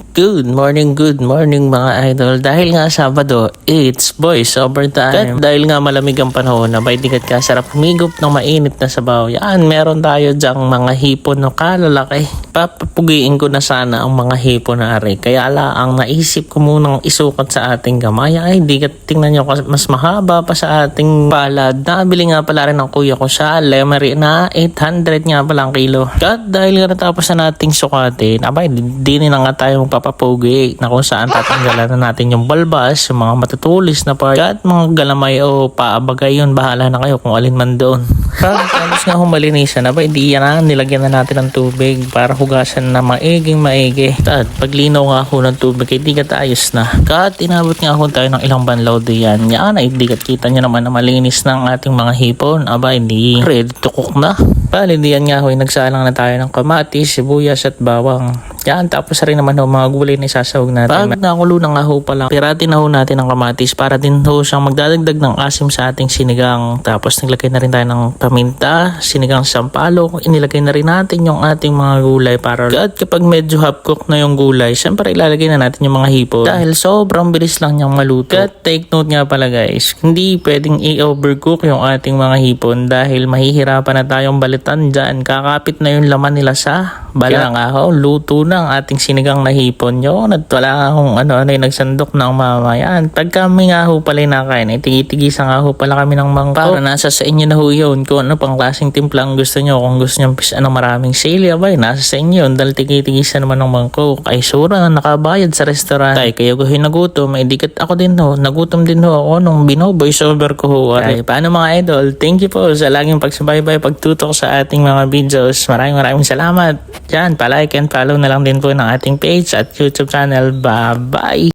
Good morning, good morning mga idol. Dahil nga Sabado, it's boys overtime. At dahil nga malamig ang panahon na may dikat ka sarap humigop ng mainit na sabaw. Yan, meron tayo dyang mga hipon na kalalaki. Papapugiin ko na sana ang mga hipon na ari. Kaya ala, ang naisip ko munang isukat sa ating gamay. Ay, dikat tingnan nyo mas mahaba pa sa ating palad. Nabili nga pala rin ng kuya ko sa Lemery na 800 nga pala ang kilo. At dahil nga natapos na nating sukatin, abay, di, di na nga tayo magpapapugi na kung saan tatanggalan na natin yung balbas, yung mga matutulis na part, at mga galamay o paabagay yun, bahala na kayo kung alin man doon. Tapos nga humalinisan, abay, di yan na, nilagyan na natin ng tubig para hugasan na maiging maigi. At paglinaw nga ako ng tubig, ay di kat ayos na. Kat inabot nga ako tayo ng ilang banlaw diyan. Yan ay di kat kita nyo naman na malinis ng ating mga hipon. Aba, hindi ready to cook na. Bali, diyan nga ho, nagsalang na tayo ng kamatis, sibuyas at bawang. Yan, tapos rin naman ho, mga gulay na isasawag natin. Pag nakulo na nga ho pala, pirati na ho natin ang kamatis para din ho siyang magdadagdag ng asim sa ating sinigang. Tapos naglagay na rin tayo ng paminta, sinigang sampalok. Inilagay na rin natin yung ating mga gulay para at kapag medyo half cook na yung gulay, syempre ilalagay na natin yung mga hipon. Dahil sobrang bilis lang niyang maluto. At take note nga pala guys, hindi pwedeng i-overcook yung ating mga hipon dahil mahihirapan na tayong balitan dyan. Kakapit na yung laman nila sa bala nga ho, luto na ang ating sinigang na hipon at wala akong ano-ano yung nagsandok ng mamayan. Pag kami nga ho pala yung nakain, eh, tigitigisan nga ho pala kami ng mangkok. Para nasa sa inyo na ho yun kung ano pang klaseng timpla ang gusto nyo. Kung gusto nyo ano, maraming sili, abay, nasa sa inyo yun. Dahil tigitigisan naman ng mangkok. Ay sura, nakabayad sa restaurant. Ay, kayo ko nagutom. Ay, dikat ako din ho. Nagutom din ho ako nung binoboy over ko ho. Ay, paano mga idol? Thank you po sa laging pagsubaybay, pagtutok sa ating mga videos. Maraming maraming salamat. Yan, palike and follow na lang din po ng ating page at YouTube channel. Bye-bye!